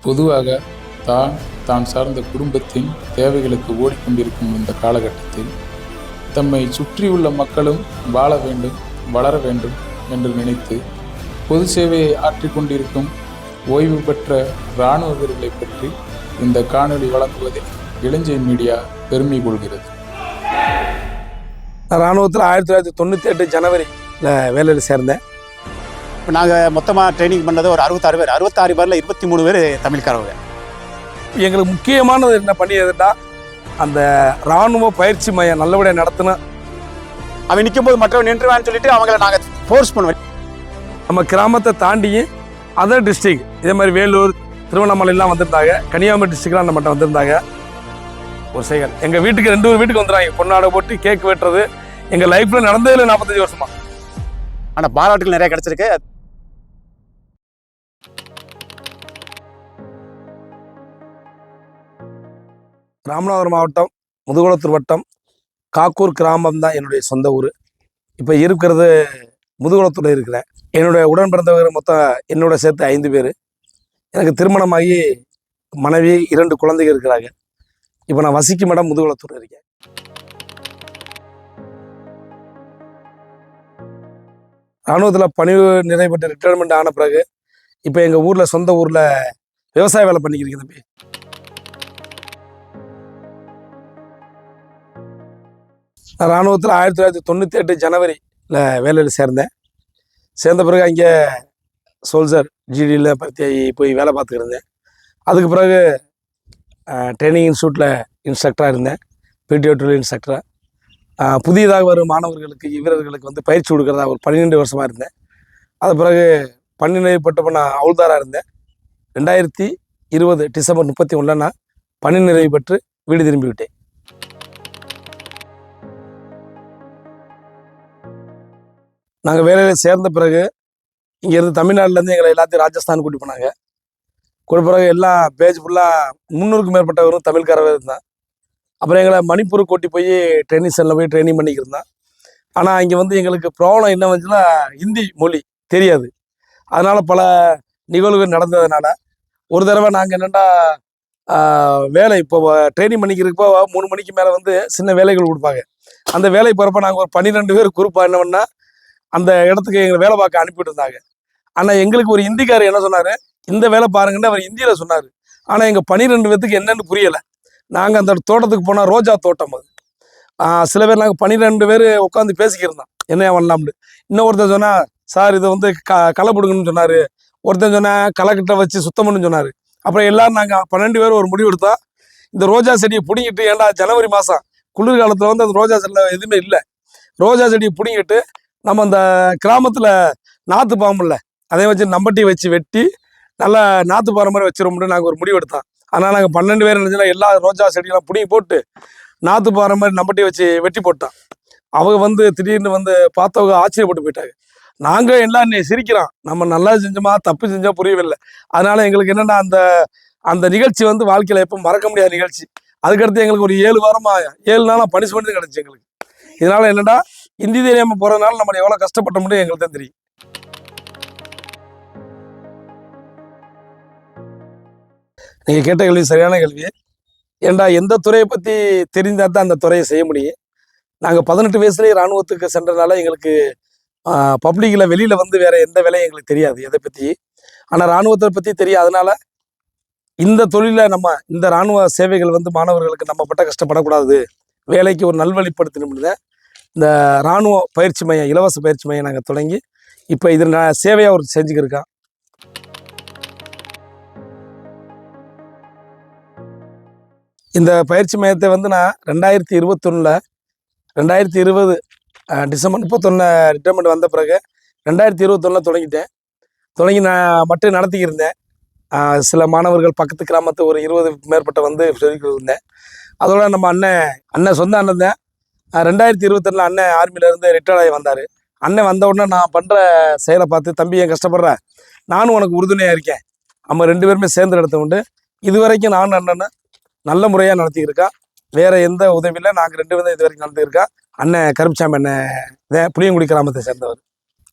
பொதுவாக தான் தான் சார்ந்த குடும்பத்தின் தேவைகளுக்கு ஓடிக்கொண்டிருக்கும் இந்த காலகட்டத்தில் தம்மை சுற்றியுள்ள மக்களும் வாழ வேண்டும் வளர வேண்டும் என்று நினைத்து பொது சேவையை ஆற்றிக் கொண்டிருக்கும் ஓய்வு பெற்ற இராணுவ வீரர்களை பற்றி இந்த காணொளி வழங்குவதில் இளஞ்சை மீடியா பெருமை கொள்கிறது. இராணுவத்தில் ராணுவத்தில் ஆயிரத்தி தொள்ளாயிரத்தி தொண்ணூற்றி எட்டு ஜனவரியில் வேலையில் சேர்ந்தேன். இப்போ நாங்கள் மொத்தமாக ட்ரைனிங் பண்ணது ஒரு அறுபத்தாறு பேர். அறுபத்தாறு பேரில் இருபத்தி மூணு பேர் தமிழ்காரவங்க. எங்களுக்கு முக்கியமானது என்ன பண்ணியதுன்னா அந்த இராணுவ பயிற்சி மையம் நல்லபடியாக நடத்தின அவன் நிற்கும்போது மற்றவன் நின்றுவான்னு சொல்லிட்டு அவங்கள நாங்கள் ஃபோர்ஸ் பண்ணுவோம். நம்ம கிராமத்தை தாண்டி அதர் டிஸ்ட்ரிக் இதே மாதிரி வேலூர் திருவண்ணாமலைலாம் வந்திருந்தாங்க. கன்னியாகுமரி டிஸ்ட்ரிக்லாம் நம்மகிட்ட வந்திருந்தாங்க. ஒரு செயல் எங்கள் வீட்டுக்கு ரெண்டு ஒரு வீட்டுக்கு வந்துடுறாங்க. பொன்னாடை போட்டு கேக் வெட்டுறது. எங்கள் லைஃப்பில் நடந்ததில்லை நாற்பத்தஞ்சு வருஷமா. ஆனால் பாராட்டுகள் நிறைய கிடச்சிருக்கு. ராமநாதபுரம் மாவட்டம் முதுகுளத்தூர் வட்டம் காக்கூர் கிராமம் தான் என்னுடைய சொந்த ஊர். இப்போ இருக்கிறது முதுகுளத்தூரில் இருக்கிறேன். என்னுடைய உடன் பிறந்தவர் மொத்தம் என்னோட சேர்த்து ஐந்து பேர். எனக்கு திருமணமாகி மனைவி இரண்டு குழந்தைகள் இருக்கிறாங்க. இப்போ நான் வசிக்கும் இடம் முதுகுளத்தூர் இருக்கேன். ராணுவத்தில் பணிவு நிறைவு பெற்று ரிட்டையர்மெண்ட் ஆன பிறகு இப்போ எங்கள் ஊரில் சொந்த ஊரில் விவசாய வேலை பண்ணிக்கிறீங்க தம்பி. நான் ராணுவத்தில் ஆயிரத்தி தொள்ளாயிரத்தி தொண்ணூற்றி எட்டு ஜனவரியில் வேலையில் சேர்ந்தேன். சேர்ந்த பிறகு அங்கே சோல்ஜர் ஜிடியில் பற்றி போய் வேலை பார்த்துக்கிருந்தேன் அதுக்கு பிறகு ட்ரைனிங் இன்ஸ்டியூட்டில் இன்ஸ்ட்ரக்டராக இருந்தேன். பிடிஓ டூல் இன்ஸ்ட்ரக்டராக புதியதாக வரும் மாணவர்களுக்கு வீரர்களுக்கு வந்து பயிற்சி கொடுக்குறதா ஒரு பன்னிரெண்டு வருஷமாக இருந்தேன். அது பிறகு பணி நிறைவு நான் அவுல்தாராக இருந்தேன். ரெண்டாயிரத்தி இருபது டிசம்பர் முப்பத்தி ஒன்றில் நான் பணி நிறைவு பெற்று வீடு திரும்பிவிட்டேன் நாங்கள் வேலையில் சேர்ந்த பிறகு இங்கேருந்து தமிழ்நாட்டிலேருந்து எங்களை எல்லாத்தையும் ராஜஸ்தான் கூட்டி போனாங்க. கூட பிறகு எல்லாம் பேஜ் ஃபுல்லாக முந்நூறுக்கும் மேற்பட்டவரும் தமிழ்காரவே இருந்தான் அப்புறம் எங்களை மணிப்பூர் கூட்டி போய் ட்ரைனிங் சென்டரில் போய் ட்ரைனிங் பண்ணிக்கிருந்தான் ஆனால் இங்கே வந்து எங்களுக்கு ப்ராப்ளம் என்ன வந்துச்சுன்னா ஹிந்தி மொழி தெரியாது. அதனால் பல நிகழ்வுகள் நடந்ததுனால ஒரு தடவை நாங்கள் என்னென்னா வேலை இப்போ ட்ரைனிங் பண்ணிக்கிறப்போ மூணு மணிக்கு மேலே வந்து சின்ன வேலைகள் கொடுப்பாங்க. அந்த வேலை போகிறப்ப நாங்கள் ஒரு பன்னிரெண்டு பேர் குரூப்பாக என்ன பண்ணால் அந்த இடத்துக்கு எங்களை வேலை பார்க்க அனுப்பிட்டு இருந்தாங்க ஆனால் எங்களுக்கு ஒரு ஹிந்திக்காரர் என்ன சொன்னார்? இந்த வேலை பாருங்கன்னு அவர் ஹிந்தியில் சொன்னார். ஆனால் எங்கள் பன்னிரெண்டு பேத்துக்கு என்னன்னு புரியலை. நாங்கள் அந்த தோட்டத்துக்கு போனால் ரோஜா தோட்டம் அது. சில பேர் நாங்கள் பன்னிரெண்டு பேர் உட்காந்து பேசிக்கிருந்தோம் என்ன பண்ணலாம்னு. இன்னொருத்தர் சொன்னால் சார் இதை வந்து க களை பிடுங்கன்னு சொன்னார். ஒருத்தன் சொன்னால் களைக்கிட்ட வச்சு சுத்தம் பண்ணுன்னு சொன்னார். அப்புறம் எல்லோரும் நாங்கள் பன்னெண்டு பேர் ஒரு முடிவு எடுத்தோம். இந்த ரோஜா செடியை பிடிங்கிட்டு ஏன்டா ஜனவரி மாதம் குளிர்காலத்தில் வந்து அந்த ரோஜா செடியில் எதுவுமே இல்லை. ரோஜா செடியை பிடிங்கிட்டு நம்ம அந்த கிராமத்தில் நாற்று பாம்புல அதை வச்சு நம்பட்டி வச்சு வெட்டி நல்லா நாற்று பாறை மாதிரி வச்சிரும்னு நாங்கள் ஒரு முடிவு எடுத்தோம். அதனால் நாங்கள் பன்னெண்டு பேர் நினைச்சா எல்லா ரோஜா செடியெல்லாம் புடி போட்டு நாற்று பாறை மாதிரி நம்பட்டி வச்சு வெட்டி போட்டோம். அவங்க வந்து திடீர்னு வந்து பார்த்தவங்க ஆச்சரியப்பட்டு போயிட்டாங்க. நாங்கள் எல்லாம் இன்னைக்கு சிரிக்கிறோம். நம்ம நல்லா செஞ்சோமா தப்பு செஞ்சா புரியவில்லை. அதனால எங்களுக்கு என்னென்னா அந்த அந்த நிகழ்ச்சி வந்து வாழ்க்கையில் எப்போ மறக்க முடியாத நிகழ்ச்சி. அதுக்கடுத்து எங்களுக்கு ஒரு ஏழு வாரமாக ஏழு நாளாக பனிஷ்மெண்ட்டு கிடச்சி எங்களுக்கு. இதனால் என்னென்னா இந்தி தெரியாமல் போகிறதுனால நம்ம எவ்வளோ கஷ்டப்பட்ட முடியும் எங்களுக்கு தான் தெரியும். நீங்கள் கேட்ட கேள்வி சரியான கேள்வி. ஏண்டா எந்த துறையை பற்றி தெரிந்தால் தான் அந்த துறையை செய்ய முடியும்? நாங்கள் பதினெட்டு வயசுலேயே ராணுவத்துக்கு சென்றனால எங்களுக்கு பப்ளிக்கில் வெளியில் வந்து வேறு எந்த வேலையும் எங்களுக்கு தெரியாது எதை பற்றி ஆனால் ராணுவத்தை பற்றி தெரியும். இந்த தொழிலை நம்ம இந்த ராணுவ சேவைகள் வந்து மாணவர்களுக்கு நம்ம பட்ட கஷ்டப்படக்கூடாது. வேலைக்கு ஒரு நல்வழிப்படுத்தணும்னு இந்த இராணுவ பயிற்சி மையம் இலவச பயிற்சி மையம் நாங்கள் தொடங்கி இப்போ இது நான் சேவையாக ஒரு செஞ்சுக்கிருக்கோம் இந்த பயிற்சி மையத்தை வந்து நான் ரெண்டாயிரத்தி இருபத்தொன்னில் ரெண்டாயிரத்தி இருபது டிசம்பர் முப்பத்தொன்னு ரிட்டைர்மெண்ட் வந்த பிறகு ரெண்டாயிரத்தி இருபத்தொன்னில் தொடங்கிட்டேன். தொடங்கி நான் மட்டும் நடத்திக்கிருந்தேன். சில மாணவர்கள் பக்கத்து கிராமத்து ஒரு இருபது மேற்பட்ட வந்து சொல்லிக்கிட்டு இருந்தேன் அதோட நம்ம அண்ணன் அண்ணன் சொந்த அண்ணன் தான். ரெண்டாயிரத்தி இருபத்தொன்னில் அண்ணன் ஆர்மியிலேருந்து ரிட்டையர்ட் ஆகி வந்தார். அண்ணன் வந்த உடனே நான் பண்ணுற செயலை பார்த்து தம்பி ஏன் கஷ்டப்படுற? நானும் உனக்கு உறுதுணையாக இருக்கேன். நம்ம ரெண்டு பேருமே சேர்ந்து நடத்த உண்டு. இது வரைக்கும் நானும் அண்ணனை நல்ல முறையாக நடத்திக்கிருக்கா. வேறு எந்த உதவியில் நாங்கள் ரெண்டு பேரும் இது வரைக்கும் நடத்திருக்கோம் அண்ணன் கருப்புசாமி அண்ணன் இதே புளியங்குடி கிராமத்தை சேர்ந்தவர்.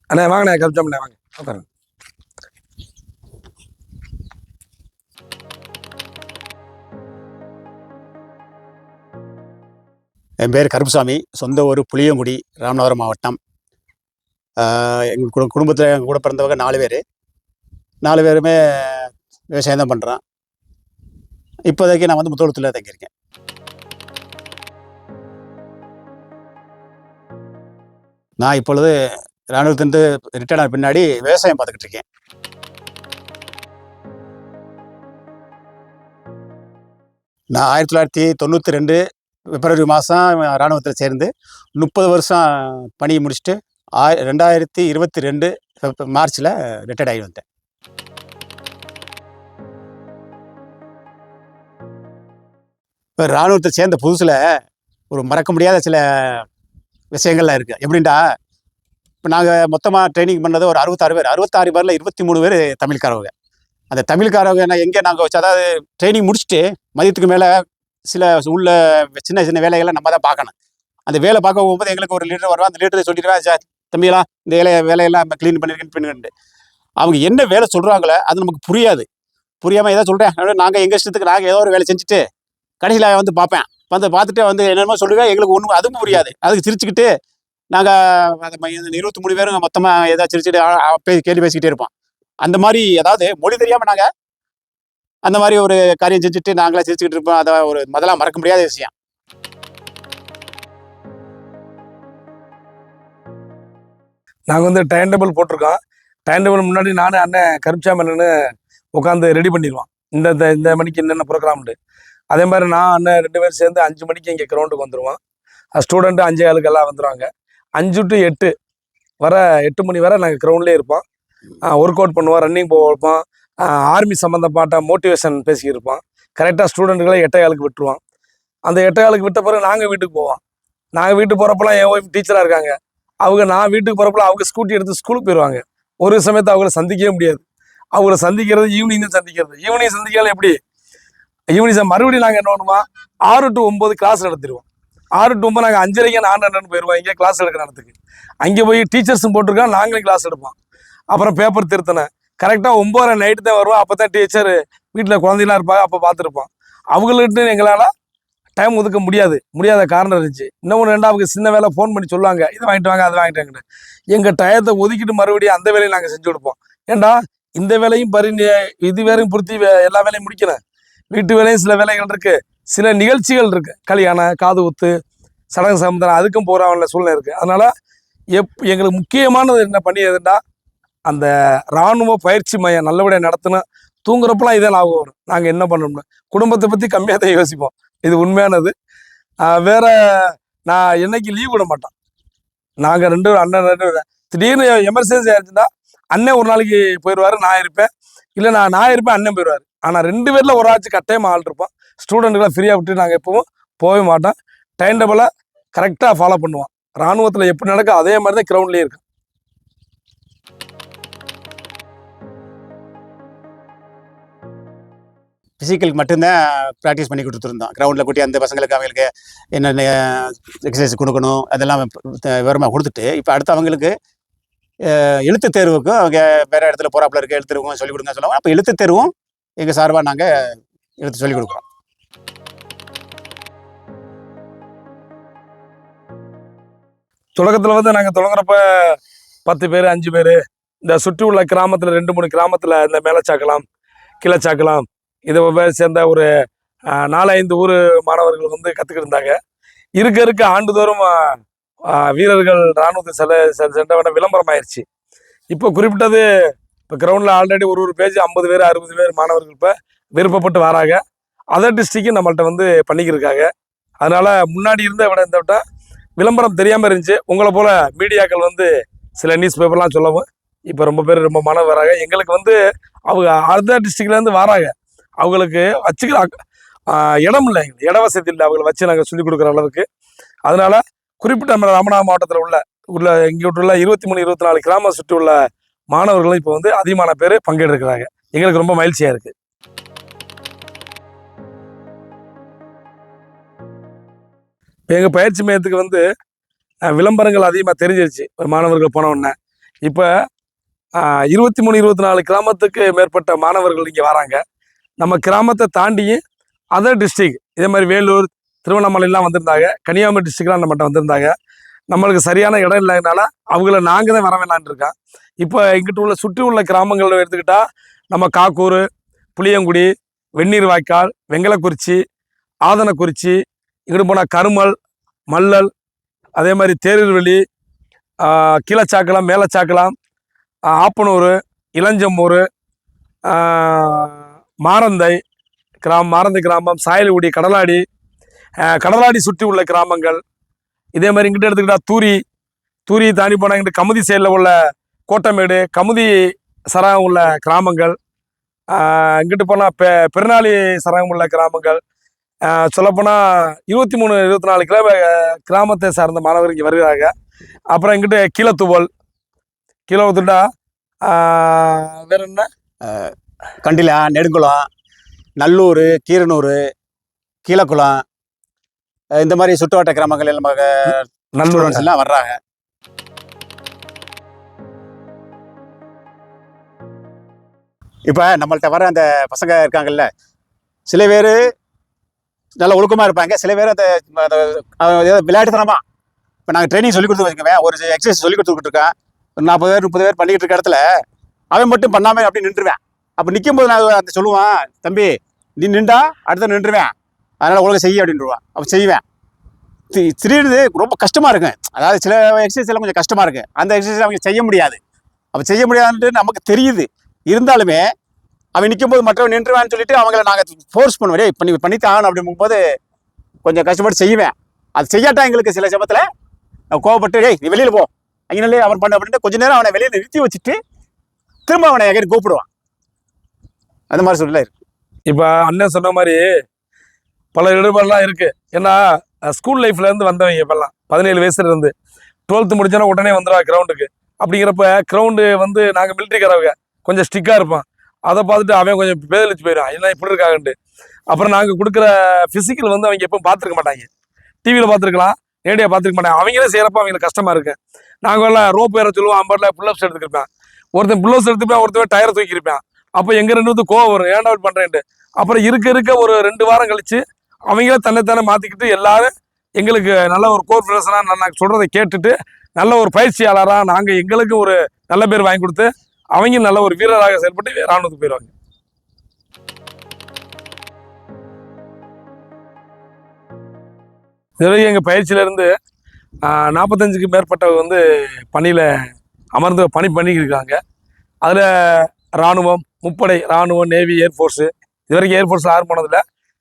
அண்ணே வாங்கண்ணே கருப்புசாமி அண்ணே வாங்க. உட்காருங்க. என் பேர் கருப்புசாமி. சொந்த ஊர் புளியங்குடி ராமநாதபுரம் மாவட்டம். எங்கள் குடு குடும்பத்தில் எங்கள் கூட பிறந்தவங்க நாலு பேர். நாலு பேருமே விவசாயம் தான் பண்ணுறோம் இப்போதைக்கு நான் வந்து முத்தோளத்தில் தங்கியிருக்கேன். நான் இப்பொழுது இராணுவத்திலிருந்து ரிட்டையர் ஆன பின்னாடி விவசாயம் பார்த்துக்கிட்டு இருக்கேன். நான் ஆயிரத்தி தொள்ளாயிரத்தி தொண்ணூற்றி ரெண்டு பிப்ரவரி மாதம் இராணுவத்தில் சேர்ந்து முப்பது வருஷம் பணியை முடிச்சுட்டு ஆய் ரெண்டாயிரத்தி இருபத்தி ரெண்டு மார்ச்சில் ரிட்டையர்ட் ஆகி வந்தேன். இப்போ இராணுவத்தை சேர்ந்த புதுசில் ஒரு மறக்க முடியாத சில விஷயங்கள்லாம் இருக்குது எப்படின்டா இப்போ நாங்கள் மொத்தமாக ட்ரைனிங் பண்ணது ஒரு அறுபத்தாறு பேர். அறுபத்தாறு பேரில் இருபத்தி மூணு பேர் தமிழ்காரவங்க. அந்த தமிழ்காரவங்க நான் எங்கே நாங்கள் வச்சு அதாவது ட்ரைனிங் முடிச்சுட்டு மதியத்துக்கு மேலே சில உள்ள சின்ன சின்ன வேலைகளை நம்ம தான் பார்க்கணும். அந்த வேலை பார்க்க போகும்போது எங்களுக்கு ஒரு லீடர் வருவா அந்த லீடரை சொல்லிடுவேன் சார் தம்பியெல்லாம் இந்த வேலையை வேலையெல்லாம் க்ளீன் பண்ணிருக்கேன் பண்ணிட்டு அவங்க என்ன வேலை சொல்கிறாங்களோ அது நமக்கு புரியாது. புரியாமல் ஏதோ சொல்கிறேன் நாங்கள் எங்கள் இஷ்டத்துக்கு நாங்கள் ஏதோ ஒரு வேலை செஞ்சுட்டு கடைசியில் வந்து பார்ப்பேன். வந்து பார்த்துட்டு வந்து என்னென்னமோ சொல்லுவேன் எங்களுக்கு ஒன்றும் அதுவும் புரியாது. அதுக்கு சிரிச்சுக்கிட்டு நாங்கள் அந்த இந்த இருபத்தி மூணு பேரும் மொத்தமாக ஏதாவது சிரிச்சுட்டு கேள்வி பேசிக்கிட்டே இருப்போம். அந்த மாதிரி அதாவது மொழி தெரியாமல் நாங்கள் அந்த மாதிரி ஒரு காரியம் செஞ்சுட்டு நாங்களே சிரிச்சுக்கிட்டு இருப்போம். அதை ஒரு முதல்ல மறக்க முடியாத விஷயம். நாங்கள் வந்து டைம் டேபிள் போட்டிருக்கோம். டைம் டேபிள் முன்னாடி நானும் அண்ணன் கருப்சாமன்னு உட்காந்து ரெடி பண்ணிடுவோம் இந்த இந்த இந்த மணிக்கு என்னென்ன ப்ரோக்ராம்னு அதே மாதிரி நான் அண்ணன் ரெண்டு பேரும் சேர்ந்து அஞ்சு மணிக்கு இங்கே கிரவுண்டுக்கு வந்துடுவோம் ஸ்டூடெண்ட்டு அஞ்சு ஆளுக்கு எல்லாம் வந்துடுவாங்க அஞ்சு டு எட்டு வர எட்டு மணி வரை நாங்கள் கிரவுண்ட்லேயே இருப்போம். ஒர்க் அவுட் பண்ணுவோம் ரன்னிங் போவோம் ஆர்மி சம்மந்தப்பட்ட மோட்டிவேஷன் பேசிக்கிட்டு இருப்போம் கரெக்டாக ஸ்டூடெண்ட்டுகளை எட்டை ஆளுக்கு விட்டுருவோம் அந்த எட்டை ஆளுக்கு விட்ட பிறகு நாங்கள் வீட்டுக்கு போவோம். நாங்கள் வீட்டுக்கு போகிறப்பெல்லாம் என் ஒய்ஃப் டீச்சராக இருக்காங்க. அவங்க நான் வீட்டுக்கு போகிறப்பல அவங்க ஸ்கூட்டி எடுத்து ஸ்கூலுக்கு போயிடுவாங்க ஒரு சமயத்தை அவங்கள சந்திக்கவே முடியாது. அவங்கள சந்திக்கிறது ஈவினிங் தான் சந்திக்கிறது. ஈவினிங் சந்திக்கலாம் எப்படி? ஈவினிங் மறுபடியும் நாங்கள் என்ன பண்ணுவோம்? ஆறு டு ஒம்பது கிளாஸ் நடத்திடுவோம். ஆறு டு ஒம்பது நாங்கள் அஞ்சரைக்கு நான் ரெண்டு போயிடுவோம் இங்கே கிளாஸ் எடுக்கிற இடத்துக்கு அங்கே போய் டீச்சர்ஸும் போட்டிருக்கோம் நாங்களும் கிளாஸ் எடுப்போம். அப்புறம் பேப்பர் திருத்தினேன் கரெக்டாக ஒம்பதரை நைட்டு தான் வருவோம். அப்போ தான் டீச்சர் வீட்டில் குழந்தைலாம் இருப்பாங்க. அப்போ பார்த்துருப்போம். அவங்கள்ட்ட எங்களால் டைம் ஒதுக்க முடியாது. முடியாத காரணம் இருந்துச்சு. இன்னொன்று ரெண்டாவது சின்ன வேலை ஃபோன் பண்ணி சொல்லுவாங்க. இதை வாங்கிட்டு வாங்க அதை வாங்கிட்டு வாங்கிட்டு எங்கள் டயத்தை ஒதுக்கிட்டு மறுபடியும் அந்த வேலையை நாங்கள் செஞ்சு கொடுப்போம். ஏன்டா? இந்த வேலையும் பரி இது வேலையும் பொருத்தி வே- எல்லா வேலையும் முடிக்கணும். வீட்டு வேலையும் சில வேலைகள் இருக்குது சில நிகழ்ச்சிகள் இருக்குது கல்யாணம் காது குத்து சடங்கு சம்பந்தம் அதுக்கும் போகிற சூழ்நிலை இருக்குது அதனால் எப் எங்களுக்கு முக்கியமானது என்ன பண்ணியதுன்னா அந்த இராணுவ பயிற்சி மையம் நல்லபடியாக நடத்தணும் தூங்குறப்பெல்லாம் இதே லாபம் வரும். நாங்கள் என்ன பண்ணணும்னு குடும்பத்தை பற்றி கம்மியாக தான் யோசிப்போம். இது உண்மையானது. வேற நான் என்னைக்கு லீவ் விட மாட்டேன் நாங்கள் ரெண்டு அண்ணன் ரெண்டு திடீர்னு எமர்ஜென்சி ஆயிடுச்சுன்னா அண்ணன் ஒரு நாளைக்கு போயிடுவாரு நான் இருப்பேன். இல்லை நான் நான் இருப்பேன் அண்ணன் போயிடுவார். ஆனால் ரெண்டு பேரில் ஒரு ஆச்சு கட்டாயமாக ஆள் இருப்போம். ஸ்டூடெண்ட்டுகளை ஃப்ரீயாக விட்டு நாங்கள் எப்பவும் போகவே மாட்டோம். டைம் டேபிளை கரெக்டாக ஃபாலோ பண்ணுவோம். ராணுவத்தில் எப்படி நடக்கும் அதே மாதிரி தான் கிரவுண்ட்லேயே இருக்கும். ஃபிசிக்கலுக்கு மட்டும்தான் ப்ராக்டிஸ் பண்ணி கொடுத்துருந்தோம். கிரவுண்டில் கூட்டி அந்த பசங்களுக்கு அவங்களுக்கு என்னென்ன எக்ஸசைஸ் கொடுக்கணும் அதெல்லாம் விவரமாக கொடுத்துட்டு இப்போ அடுத்து அவங்களுக்கு எழுத்து தேர்வுக்கும் அவங்க வேறு இடத்துல போகிறாப்புல இருக்க எழுத்து தேர்வுக்கும் சொல்லிக் கொடுங்க சொல்லுவாங்க. அப்போ எழுத்து தேர்வும் எங்கள் சார்பாக நாங்கள் எடுத்து சொல்லிக் கொடுக்குறோம். தொடக்கத்தில் வந்து நாங்கள் தொடங்குறப்ப பத்து பேர் அஞ்சு பேர் இந்த சுற்றி உள்ள கிராமத்தில் ரெண்டு மூணு கிராமத்தில் இந்த கிளை சாக்கலாம் இதை பேர் சேர்ந்த ஒரு நாலஞ்சு ஊர் மாணவர்கள் வந்து கற்றுக்கிட்டு இருந்தாங்க இருக்க இருக்க ஆண்டுதோறும் வீரர்கள் இராணுவத்தை செல சென்றவன விளம்பரம் ஆயிடுச்சு இப்போ குறிப்பிட்டது இப்போ கிரவுண்டில் ஆல்ரெடி ஒரு ஒரு பேஜ் ஐம்பது பேர் அறுபது பேர் மாணவர்கள் இப்போ விருப்பப்பட்டு வராங்க. அதர் டிஸ்ட்ரிக்கு நம்மள்கிட்ட வந்து பண்ணிக்கிருக்காங்க. அதனால் முன்னாடி இருந்த விட இந்த விட விளம்பரம் தெரியாமல் இருந்துச்சு. உங்களை போல் மீடியாக்கள் வந்து சில நியூஸ் பேப்பர்லாம் சொல்லவும் இப்போ ரொம்ப பேர் ரொம்ப மனம் வராங்க. எங்களுக்கு வந்து அவங்க அதர் டிஸ்ட்ரிக்ட்லேருந்து வராங்க. அவங்களுக்கு வச்சுக்கிற இடம் இல்லை. இடம் இட வசதி இல்லை. அவங்களை வச்சு நாங்கள் சொல்லிக் கொடுக்குற அளவுக்கு. அதனால குறிப்பிட்ட நம்ம ராமநாதபுரம் மாவட்டத்தில் உள்ள உள்ள இங்கே உள்ள இருபத்தி மூணு இருபத்தி நாலு கிராம சுற்றி உள்ள மாணவர்களும் இப்போ வந்து அதிகமான பேர் பங்கெடுக்கிறாங்க. எங்களுக்கு ரொம்ப மகிழ்ச்சியாக இருக்கு. இப்போ எங்கள் பயிற்சி மையத்துக்கு வந்து விளம்பரங்கள் அதிகமாக தெரிஞ்சிருச்சு. ஒரு மாணவர்கள் போனவுடனே இப்போ இருபத்தி மூணு இருபத்தி நாலு கிராமத்துக்கு மேற்பட்ட மாணவர்கள் இங்கே வராங்க. நம்ம கிராமத்தை தாண்டியும் அதர் டிஸ்ட்ரிக் இதே மாதிரி வேலூர் திருவண்ணாமலையெல்லாம் வந்திருந்தாங்க. கன்னியாகுமரி டிஸ்ட்ரிக்ட்லாம் நம்மகிட்ட வந்திருந்தாங்க. நம்மளுக்கு சரியான இடம் இல்லாதனால அவங்கள நாங்கள் தான் வர வேணான்னு இருக்கோம். இப்போ எங்கிட்ட உள்ள சுற்றி உள்ள கிராமங்களில் எடுத்துக்கிட்டால் நம்ம காக்கூர் புளியங்குடி வெந்நீர் வாய்க்கால் வெங்கலக்குறிச்சி ஆதனக்குறிச்சி இங்கிட்டு போனால் கருமல் மல்லல் அதே மாதிரி தேரூர்வெளி கீழச்சாக்கலாம் மேலச்சாக்கலாம் ஆப்பனூர் இளஞ்சம்பூர் மாரந்தை கிராமம் மாரந்தை கிராமம் சாயல்குடி கடலாடி கடலாடி சுற்றி உள்ள கிராமங்கள். இதே மாதிரி இங்கிட்ட எடுத்துக்கிட்டால் தூரி தூரி தாண்டி போனால் இங்கிட்டு கமுதி சைடில் உள்ள கோட்டமேடு கமுதி சரகம் உள்ள கிராமங்கள். இங்கிட்டு போனால் பெ பெருநாளி சரகம் உள்ள கிராமங்கள். சொல்லப்போனால் இருபத்தி மூணு இருபத்தி நாலு கிலோ கிராமத்தை சார்ந்த மாணவர்கள் இங்கே வருகிறாங்க. அப்புறம் இங்கிட்டு கீழத்துவல். கீழே வந்துட்டா வேற என்ன? கண்டிலா நெடுங்குளம் நல்லூர் கீரனூர் கீழக்குளம் இந்த மாதிரி சுற்றுவட்ட கிராமங்கள் எல்லாம் நல்லூர். ஸ்டூடெண்ட்ஸ் எல்லாம் வர்றாங்க. இப்போ நம்மள்ட்ட வர அந்த பசங்க இருக்காங்கல்ல சில பேர் நல்ல ஒழுக்கமாக இருப்பாங்க சில பேர் அந்த அந்த, அஹ், ஏதோ விளையாட்டுத்தனமா. இப்போ நாங்கள் ட்ரைனிங் சொல்லி கொடுத்து வச்சுக்கோங்க ஒரு எக்ஸசைஸ் சொல்லி கொடுத்துக்கிட்டு இருக்கேன் ஒரு நாற்பது பேர் முப்பது பேர் பண்ணிக்கிட்டு இருக்க இடத்துல அவன் மட்டும் பண்ணாமல் அப்படி நின்றுவேன் அப்போ நிற்கும் போது நான் அந்த சொல்லுவான் தம்பி நீ நின்றா அடுத்த நின்றுவேன். அதனால் ஒழுங்கா செய்ய அப்படின்ட்டுருவான் அப்போ செய்வேன். தி- திடீர்னு ரொம்ப கஷ்டமாக இருக்கும். அதாவது சில எக்ஸசைஸ்லாம் கொஞ்சம் கஷ்டமாக இருக்குது அந்த எக்ஸசைஸ் அவங்க செய்ய முடியாது. அப்போ செய்ய முடியாதுன்ட்டு நமக்கு தெரியுது. இருந்தாலுமே அவன் நிற்கும் போது மற்றவன் நின்றுவான்னு சொல்லிட்டு அவங்கள நாங்கள் ஃபோர்ஸ் பண்ணுவோம். டே பண்ணி பண்ணித்தான் அப்படிங்கும்போது கொஞ்சம் கஷ்டப்பட்டு செய்வேன். அது செய்யாட்டா எங்களுக்கு சில சமயத்தில். நான் கோவப்பட்டு டேய் நீ வெளியில் போ. அங்கே அவன் பண்ண அப்படின்ட்டு கொஞ்ச நேரம் அவனை வெளியில் நிறுத்தி வச்சுட்டு திரும்ப அவனை எங்கிட்ட கூப்பிடுவான். அந்த மாதிரி சூழ்நிலை இருக்கு. இப்போ அண்ணன் சொன்ன மாதிரி பல இடர்பாடுலாம் இருக்கு. ஏன்னா ஸ்கூல் லைஃப்ல இருந்து வந்தவங்க இப்பெல்லாம். பதினேழு வயசுல இருந்து. டுவெல்த்து முடிச்சோன்னா உடனே வந்துடுவா கிரவுண்டுக்கு அப்படிங்கிறப்ப கிரவுண்டு வந்து நாங்கள் மிலிட்ரிக்காரவங்க கொஞ்சம் ஸ்டிக்காக இருப்பான். அதை பார்த்துட்டு அவன் கொஞ்சம் பேதளிச்சு போயிடுவான். என்ன இப்படி இருக்காங்கன்ட்டு. அப்புறம் நாங்கள் கொடுக்குற ஃபிசிக்கல் வந்து அவங்க எப்பவும் பார்த்துருக்க மாட்டாங்க. டிவியில் பார்த்துருக்கலாம். நேரடியாக பார்த்துருக்க மாட்டாங்க. அவங்களே செய்கிறப்ப அவங்களுக்கு கஷ்டமாக இருக்கு. நாங்கள் எல்லாம் ரோப் ஏற சொல்லுவோம் அம்பரில் புல்லப்ஸ் எடுத்துக்கிருப்பேன். ஒருத்தன் புல்லப்ஸ் எடுத்துப்பேன் ஒருத்தன் டயரை தூக்கியிருப்பேன். அப்போ எங்கள் ரெண்டு பேத்துக்கு கோவம் வரும்? ஏன்டா பண்ணுறேன்ட்டு அப்புறம் இருக்க இருக்க ஒரு ரெண்டு வாரம் கழித்து அவங்களே தன்னைத்தானே மாற்றிக்கிட்டு எல்லாரும் எங்களுக்கு நல்ல ஒரு கோர் ஃப்ரெஷனாக நான் சொல்கிறத கேட்டுட்டு நல்ல ஒரு பயிற்சியாளராக நாங்கள் எங்களுக்கு ஒரு நல்ல பேர் வாங்கி கொடுத்து அவங்க நல்ல ஒரு வீரராக செயல்பட்டு ராணுவத்துக்கு போயிடுவாங்க இதுவரைக்கும் எங்கள் பயிற்சியிலேருந்து நாற்பத்தஞ்சுக்கு மேற்பட்டவங்க வந்து பணியில் அமர்ந்து பணி பண்ணிக்கிருக்காங்க அதில் இராணுவம் முப்படை இராணுவம் நேவி ஏர்ஃபோர்ஸு இது வரைக்கும் ஏர்ஃபோர்ஸில் யாரும் போனதில்ல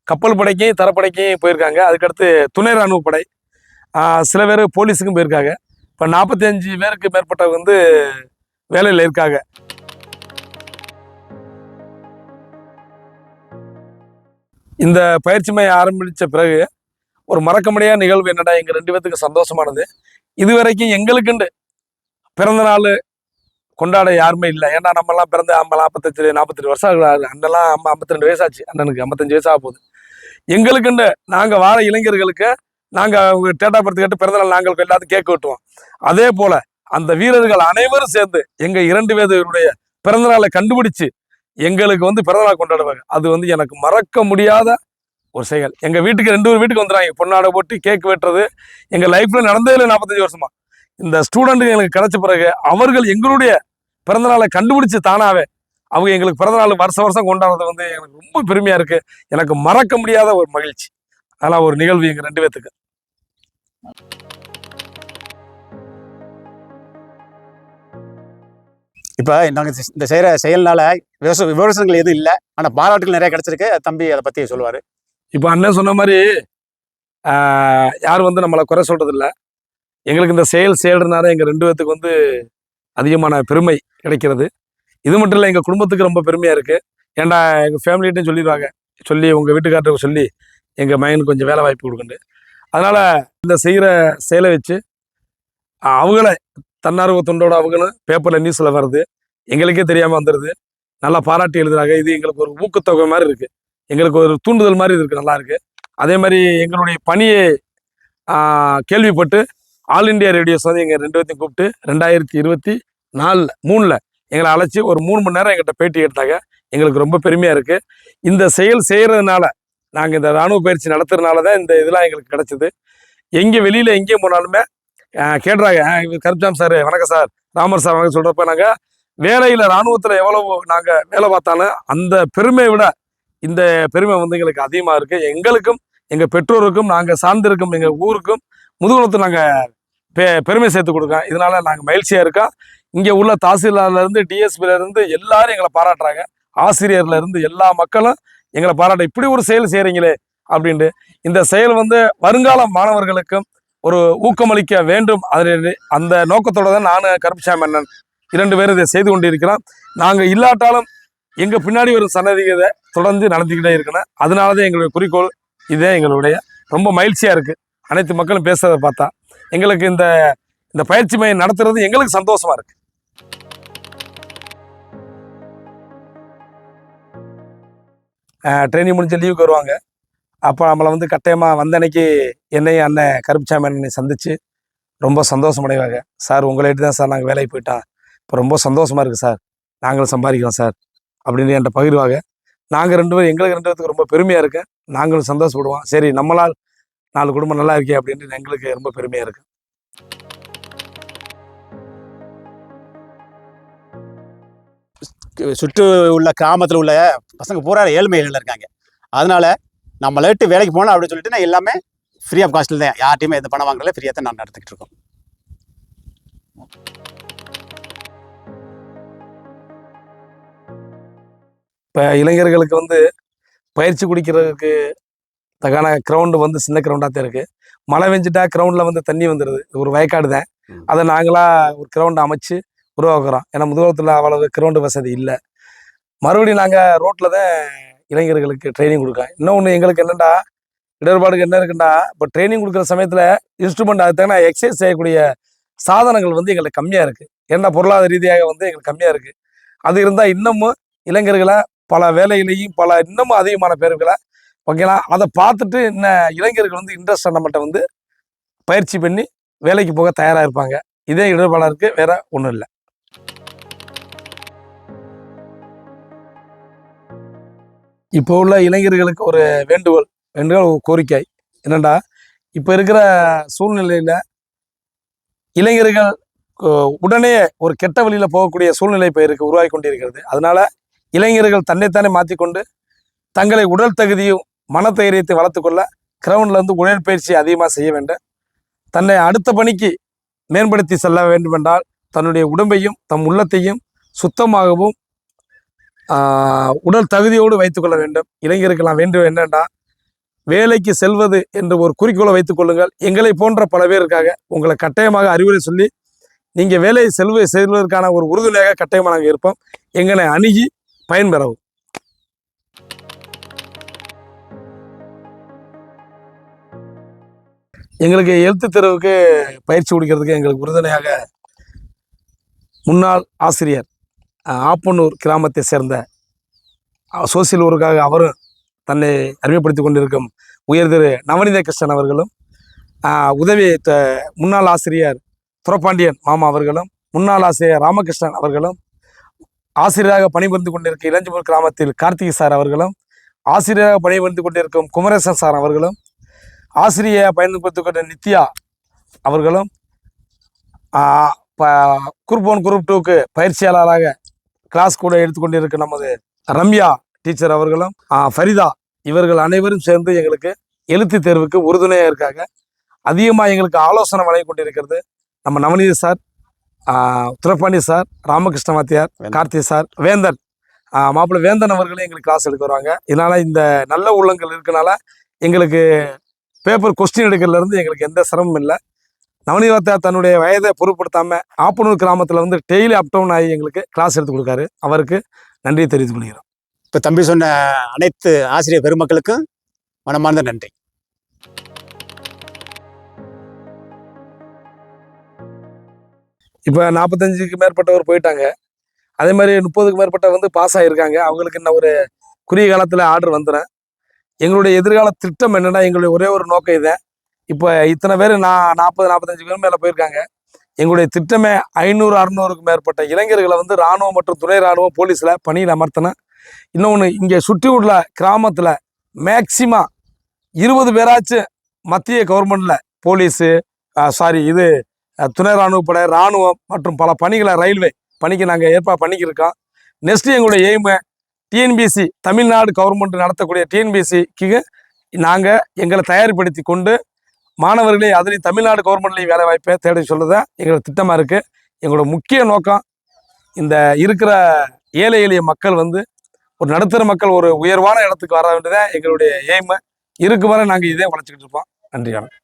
கப்பல் படைக்கும் தரப்படைக்கும் போயிருக்காங்க. அதுக்கடுத்து துணை இராணுவ படை. சில பேர் போலீஸுக்கும் போயிருக்காங்க. இப்போ நாற்பத்தி அஞ்சு பேருக்கு மேற்பட்டவங்க வந்து வேலையில் இருக்காங்க. இந்த பயிற்சி மையம் ஆரம்பித்த பிறகு ஒரு மறக்க முடியாத நிகழ்வு என்னடா எங்கள் ரெண்டு பேத்துக்கு சந்தோஷமானது. இதுவரைக்கும் எங்களுக்குண்டு பிறந்த நாள் கொண்டாட யாருமே இல்லை. ஏன்னா நம்மலாம் பிறந்த ஐம்பது நாற்பத்தஞ்சு நாற்பத்தெட்டு வருஷம் ஆகுது. அண்ணெல்லாம் அம்மா ஐம்பத்தி ரெண்டு வயசாச்சு அண்ணனுக்கு ஐம்பத்தஞ்சு வயசு ஆக போகுது. எங்களுக்குண்டு நாங்கள் வார இளைஞர்களுக்கு நாங்கள் அவங்க டேட்டா பர்த் கேட்டு பிறந்தநாள் நாங்கள் எல்லாத்தையும் கேக் வெட்டுவோம். அதே போல் அந்த வீரர்கள் அனைவரும் சேர்ந்து எங்கள் இரண்டு பேருடைய பிறந்தநாளை கண்டுபிடிச்சு எங்களுக்கு வந்து பிறந்தநாள் கொண்டாடுவாங்க. அது வந்து எனக்கு மறக்க முடியாத ஒரு செயல். எங்கள் வீட்டுக்கு ரெண்டு ஒரு வீட்டுக்கு வந்துடுறாங்க. பொண்ணாடை போட்டு கேக் வெட்டுறது. எங்கள் லைஃப்பில் நடந்ததில்லை நாற்பத்தஞ்சு வருஷமா. இந்த ஸ்டூடெண்ட் எங்களுக்கு கிடைச்ச பிறகு அவர்கள் எங்களுடைய பிறந்தநாளை கண்டுபிடிச்சு தானாவே அவங்க எங்களுக்கு பிறந்தநாள் வருஷ வருஷம் கொண்டாடுறது வந்து எனக்கு ரொம்ப பெருமையா இருக்கு. எனக்கு மறக்க முடியாத ஒரு மகிழ்ச்சி. அதெல்லாம் ஒரு நிகழ்வு எங்க ரெண்டு பேத்துக்கு. இப்போ நாங்கள் இந்த செய்கிற செயல்னால விவசாய விமர்சனங்கள் எதுவும் இல்லை. ஆனால் பாராட்டுகள் நிறைய கிடைச்சிருக்கு. தம்பி அதை பற்றி சொல்லுவார். இப்போ அண்ணன் சொன்ன மாதிரி யாரும் வந்து நம்மளை குறை சொல்றது இல்ல எங்களுக்கு இந்த செயல் செய்யறதுனால எங்கள் ரெண்டு பேத்துக்கு வந்து அதிகமான பெருமை கிடைக்கிறது. இது மட்டும் இல்லை எங்கள் குடும்பத்துக்கு ரொம்ப பெருமையாக இருக்குது ஏன்டா எங்கள் ஃபேமிலிகிட்டையும் சொல்லிடுவாங்க. சொல்லி உங்கள் வீட்டுக்காரருக்கு சொல்லி எங்கள் மகனுக்கு கொஞ்சம் வேலை வாய்ப்பு கொடுக்குண்டு அதனால் இந்த செய்கிற செயலை வச்சு அவங்கள தன்னார்வ தொண்டோட அவங்களும் பேப்பரில் நியூஸில் வருது எங்களுக்கே தெரியாமல் வந்துடுது நல்லா பாராட்டி எழுதுறாங்க. இது எங்களுக்கு ஒரு ஊக்கத்தொகை மாதிரி இருக்குது எங்களுக்கு ஒரு தூண்டுதல் மாதிரி இருக்குது நல்லாயிருக்கு அதே மாதிரி எங்களுடைய பணியை கேள்விப்பட்டு ஆல் இந்தியா ரேடியோஸ் வந்து எங்கள் ரெண்டு பேர்த்தையும் கூப்பிட்டு ரெண்டாயிரத்தி இருபத்தி நாலில் மூணில் எங்களை அழைச்சி ஒரு மூணு மணி நேரம் எங்கிட்ட பேட்டி எடுத்தாங்க எங்களுக்கு ரொம்ப பெருமையாக இருக்குது இந்த செயல் செய்கிறதுனால நாங்கள் இந்த ராணுவ பயிற்சி நடத்துறதுனால தான் இந்த இதெல்லாம் எங்களுக்கு கிடச்சிது. எங்கே வெளியில் எங்கேயும் போனாலுமே கேட்குறாங்க கேட்டுறாங்க. கருப்சாம் சார் வணக்கம் சார். ராமர் சார் வணக்கம் சொல்கிறப்ப நாங்கள் வேலையில் ராணுவத்தில் எவ்வளோ நாங்கள் வேலை பார்த்தாலும் அந்த பெருமையை விட இந்த பெருமை வந்து எங்களுக்கு அதிகமாக இருக்குது எங்களுக்கும் எங்கள் பெற்றோருக்கும் நாங்கள் சார்ந்திருக்கும் எங்கள் ஊருக்கும் முதுகுலத்தை நாங்கள் பெ பெருமை சேர்த்து கொடுக்கேன் இதனால் நாங்கள் மகிழ்ச்சியாக இருக்கோம். இங்கே உள்ள தாசில்தார்லேருந்து டிஎஸ்பிலேருந்து எல்லாரும் எங்களை பாராட்டுறாங்க. ஆசிரியர்லேருந்து எல்லா மக்களும் எங்களை பாராட்ட இப்படி ஒரு செயல் செய்கிறீங்களே அப்படின்ட்டு. இந்த செயல் வந்து வருங்கால மாணவர்களுக்கும் ஒரு ஊக்கமளிக்க வேண்டும். அதில் அந்த நோக்கத்தோட தான் நான் கருப்புசாமி அண்ணன் இரண்டு பேரும் இதை செய்து கொண்டிருக்கிறோம். நாங்கள் இல்லாட்டாலும் எங்கள் பின்னாடி வரும் சன்னதிகளை தொடர்ந்து நடந்துக்கிட்டே இருக்கணும். அதனால தான் எங்களுடைய குறிக்கோள் இதே எங்களுடைய. ரொம்ப மகிழ்ச்சியாக இருக்குது அனைத்து மக்களும் பேசுறதை பார்த்தா. எங்களுக்கு இந்த இந்த பயிற்சி மையம் நடத்துறது எங்களுக்கு சந்தோஷமா இருக்கு. ட்ரைனிங் முடிஞ்ச லீவுக்கு வருவாங்க. அப்போ நம்மளை வந்து கட்டாயமாக வந்த அன்னைக்கு என்னையும் அண்ணன் கருப்புச்சாமி அண்ணனை சந்தித்து ரொம்ப சந்தோஷமடைவாங்க சார் உங்கள்கிட்ட தான் சார் நாங்கள் வேலைக்கு போயிட்டோம். இப்போ ரொம்ப சந்தோஷமாக இருக்கு சார். நாங்களும் சம்பாதிக்கிறோம் சார். அப்படின்னு என்கிட்ட பகிர்வாங்க. நாங்கள் ரெண்டு பேரும் எங்களுக்கு ரெண்டு பேருக்கு ரொம்ப பெருமையாக இருக்கேன் நாங்களும் சந்தோஷப்படுவோம். சரி நம்மளால் நாலு குடும்பம் நல்லா இருக்கே அப்படின்ட்டு எங்களுக்கு ரொம்ப பெருமையாக இருக்கு. சுற்று உள்ள கிராமத்தில் உள்ள பசங்க பூரா ஏழ்மைகள் இருக்காங்க. அதனால நம்ம லேட்டு வேலைக்கு போகலாம் அப்படின்னு சொல்லிட்டு நான் எல்லாமே ஃப்ரீ ஆஃப் காஸ்ட்டில் தான். யார்ட்டையுமே எந்த பணம் வாங்கல ஃப்ரீயாக தான் நான் நடத்திக்கிட்டு இருக்கோம். இப்போ இளைஞர்களுக்கு வந்து பயிற்சி குடிக்கிறதுக்கு தகான கிரவுண்டு வந்து சின்ன கிரவுண்டாக தான் இருக்குது மழை பெஞ்சிட்டா கிரவுண்டில் வந்து தண்ணி வந்துடுது ஒரு வயக்காடு தான். அதை நாங்களா ஒரு கிரவுண்டை அமைச்சு உருவாக்குறோம். ஏன்னா முதுகுளத்தில் அவ்வளவு கிரவுண்டு வசதி இல்லை. மறுபடியும் நாங்கள் ரோட்டில் தான் இளைஞர்களுக்கு ட்ரைனிங் கொடுக்கோம் இன்னொன்று எங்களுக்கு என்னென்னா இடர்பாடுகள் என்ன இருக்குன்னா இப்போ ட்ரைனிங் கொடுக்குற சமயத்தில் இன்ஸ்ட்ருமெண்ட் அது தகுந்த எக்ஸசைஸ் செய்யக்கூடிய சாதனங்கள் வந்து எங்களுக்கு கம்மியாக இருக்குது ஏன்னா பொருளாதார ரீதியாக வந்து எங்களுக்கு கம்மியாக இருக்குது அது இருந்தால் இன்னமும் இளைஞர்களை பல வேலையிலையும் பல இன்னமும் அதிகமான பேர்களை ஓகேங்களா அதை பார்த்துட்டு இன்னும் இளைஞர்கள் வந்து இன்ட்ரெஸ்ட் நம்மகிட்ட வந்து பயிற்சி பண்ணி வேலைக்கு போக தயாராக இருப்பாங்க. இதே இடர்பாடாக வேற ஒன்றும் இல்லை. இப்போ உள்ள இளைஞர்களுக்கு ஒரு வேண்டுகோள் வேண்டுகோள் கோரிக்கை. என்னண்டா? இப்போ இருக்கிற சூழ்நிலையில் இளைஞர்கள் உடனே ஒரு கெட்ட வழியில் போகக்கூடிய சூழ்நிலை இப்போ இருக்கு உருவாகி கொண்டிருக்கிறது. அதனால் இளைஞர்கள் தன்னைத்தானே மாற்றிக்கொண்டு தங்களை உடல் தகுதியும் மனதைரியத்தை வளர்த்துக்கொள்ள கிரவுண்டில் வந்து உடற்பயிற்சி அதிகமாக செய்ய வேண்டும். தன்னை அடுத்த பணிக்கு மேம்படுத்தி செல்ல வேண்டுமென்றால் தன்னுடைய உடம்பையும் தம் உள்ளத்தையும் சுத்தமாகவும் உடல் தகுதியோடு வைத்துக்கொள்ள வேண்டும். இளைஞருக்கெல்லாம் வேண்டும் என்னென்னா வேலைக்கு செல்வது என்று ஒரு குறிக்கோளை வைத்துக் கொள்ளுங்கள். எங்களை போன்ற பல பேர் இருக்காங்க. உங்களை கட்டாயமாக அறிவுரை சொல்லி நீங்கள் வேலையை செல்வ செல்வதற்கான ஒரு உறுதுணையாக கட்டாயமாக நாங்கள் இருப்போம். எங்களை அணுகி பயன்பெறவும். எங்களுக்கு எழுத்து தேர்வுக்கு பயிற்சி கொடுக்கறதுக்கு எங்களுக்கு உறுதுணையாக முன்னாள் ஆசிரியர் ஆப்பனூர் கிராமத்தை சேர்ந்த சோசியல் ஒர்க்காக அவரும் தன்னை அறிமுகப்படுத்தி கொண்டிருக்கும் உயர் திரு நவநீத கிருஷ்ணன் அவர்களும் உதவி த- முன்னாள் ஆசிரியர் துரப்பாண்டியன் மாமா அவர்களும் முன்னாள் ஆசிரியர் ராமகிருஷ்ணன் அவர்களும் ஆசிரியராக பணிபுரிந்து கொண்டிருக்கும் இளஞ்சிபுரம் கிராமத்தில் கார்த்திகை சார் அவர்களும் ஆசிரியராக பணிபுரிந்து கொண்டிருக்கும் குமரேசன் சார் அவர்களும் ஆசிரியர் பயன்படுத்தி கொண்ட நித்யா அவர்களும் குரூப் ஒன் குரூப் டூக்கு பயிற்சியாளராக கிளாஸ் கூட எடுத்துக்கொண்டிருக்க நமது ரம்யா டீச்சர் அவர்களும் ஃபரிதா இவர்கள் அனைவரும் சேர்ந்து எங்களுக்கு எழுத்து தேர்வுக்கு உறுதுணையாக இருக்காங்க. அதிகமாக எங்களுக்கு ஆலோசனை வழங்கி கொண்டிருக்கிறது. நம்ம நவநீத சார் துரப்பாண்டி சார் ராமகிருஷ்ண வாத்தியார். கார்த்தி சார் வேந்தன். மாப்பிள்ளை வேந்தன் அவர்களும் எங்களுக்கு கிளாஸ் எடுக்க வருவாங்க. இதனால இந்த நல்ல உள்ளங்கள் இருக்கனால எங்களுக்கு பேப்பர் கொஸ்டின் எடுக்கிறதுல இருந்து எங்களுக்கு எந்த சிரமமும் இல்லை. நவநீதத்தா தன்னுடைய வயதை பொருட்படுத்தாம ஆப்பனூர் கிராமத்தில் வந்து டெய்லி அப் டவுன் ஆகி எங்களுக்கு கிளாஸ் எடுத்து கொடுக்காரு. அவருக்கு நன்றி தெரிவித்துக் கொள்கிறோம். இப்போ தம்பி சொன்ன அனைத்து ஆசிரியர் பெருமக்களுக்கும் மனமார்ந்த நன்றி. இப்போ நாற்பத்தஞ்சுக்கு மேற்பட்டவர் போயிட்டாங்க. அதே மாதிரி முப்பதுக்கு மேற்பட்டவர் வந்து பாஸ் ஆகியிருக்காங்க அவங்களுக்கு இன்னும் ஒரு குறுகிய காலத்தில் ஆர்டர் வந்துடும் எங்களுடைய எதிர்கால திட்டம் என்னன்னா எங்களுடைய ஒரே ஒரு நோக்கம் இதை. இப்போ இத்தனை பேர் நான் நாற்பது நாற்பத்தஞ்சு பேர் மேலே போயிருக்காங்க. எங்களுடைய திட்டமே ஐநூறு அறுநூறுக்கு மேற்பட்ட இளைஞர்களை வந்து இராணுவம் மற்றும் துணை இராணுவம் போலீஸில் பணியில் அமர்த்தினேன் இன்னொன்று இங்கே சுற்றி உள்ள கிராமத்தில் மேக்சிமம் இருபது பேராச்சும் மத்திய கவர்மெண்ட்டில் போலீஸு சாரி இது துணை ராணுவப்படை ராணுவம் மற்றும் பல பணிகளை ரயில்வே பணிக்கு நாங்கள் ஏற்பாடு பண்ணிக்கிருக்கோம். நெக்ஸ்ட்டு எங்களுடைய எய்மு டிஎன்பிசி தமிழ்நாடு கவர்மெண்ட் நடத்தக்கூடிய டிஎன்பிசிக்கு நாங்கள் எங்களை தயார்படுத்தி கொண்டு மாணவர்களே அதுலேயும் தமிழ்நாடு கவர்மெண்ட்லேயும் வேலை வாய்ப்பை தேட சொல்லுதான் எங்களோட திட்டமாக இருக்குது எங்களோட முக்கிய நோக்கம் இந்த இருக்கிற ஏழை எளிய மக்கள் வந்து ஒரு நடுத்தர மக்கள் ஒரு உயர்வான இடத்துக்கு வர வேண்டியதான் எங்களுடைய எய்மு இருக்கு வரை நாங்கள் இதே உழைச்சிக்கிட்டு இருப்போம் நன்றி வணக்கம்.